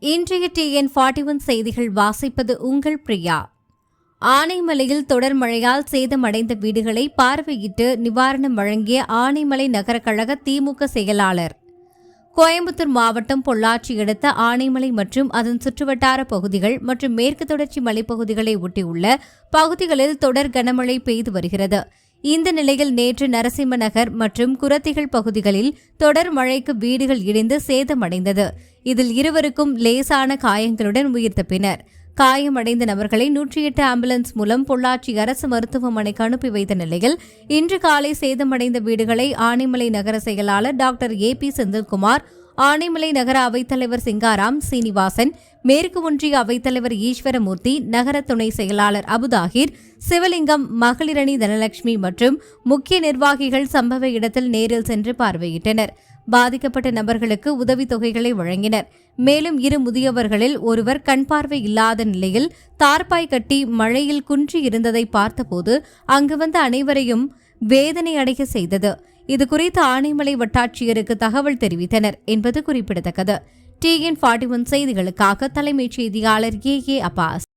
இன்றைய TN forty one செய்திகள் வாசிப்பது உங்கள் பிரியா. ஆனைமலையில் தொடர் மழையால் சேதமடைந்த வீடுகளை பார்வையிட்டு நிவாரணம் வழங்கிய ஆனைமலை நகர கழக திமுக செயலாளர். கோயம்புத்தூர் மாவட்டம் பொள்ளாச்சி அடுத்த ஆனைமலை மற்றும் அதன் சுற்றுவட்டார பகுதிகள் மற்றும் மேற்கு தொடர்ச்சி மலைப்பகுதிகளை ஒட்டியுள்ள பகுதிகளில் தொடர் கனமழை பெய்து வருகிறது. இந்த நிலையில் நேற்று நரசிம்ம நகர் மற்றும் குரத்திகள் பகுதிகளில் தொடர் மழைக்கு வீடுகள் இடிந்து சேதமடைந்தது. இதில் இருவருக்கும் லேசான காயங்களுடன் உயிர் தப்பினர் காயமடைந்த நபர்களை நூற்றி எட்டு ஆம்புலன்ஸ் மூலம் பொள்ளாச்சி அரசு மருத்துவமனைக்கு அனுப்பி வைத்த நிலையில் இன்று காலை சேதமடைந்த வீடுகளை ஆனைமலை நகர செயலாளர் doctor A P Senthilkumar Anaimalai நகர அவைத்தலைவர் சிங்காராம் சீனிவாசன் மேற்கு ஒன்றிய அவைத்தலைவர் ஈஸ்வரமூர்த்தி நகர துணை செயலாளர் அபுதாகிர் சிவலிங்கம் மகளிரணி தனலட்சுமி மற்றும் முக்கிய நிர்வாகிகள் சம்பவ இடத்தில் நேரில் சென்று பார்வையிட்டனர். பாதிக்கப்பட்ட நபர்களுக்கு உதவித் தொகைகளை வழங்கினர். மேலும் இரு முதியவர்களில் ஒருவர் கண் பார்வை இல்லாத நிலையில் தார்பாய் கட்டி மழையில் குன்றி இருந்ததை பார்த்தபோது அங்கு வந்த அனைவரையும் வேதனை அடைய செய்தது. இதுகுறித்து ஆனைமலை வட்டாட்சியருக்கு தகவல் தெரிவித்தனர் என்பது குறிப்பிடத்தக்கது. டிஎன் ஃபார்ட்டி ஒன் செய்திகளுக்காக தலைமைச் செய்தியாளர் ஏ ஏ அப்பாஸ்.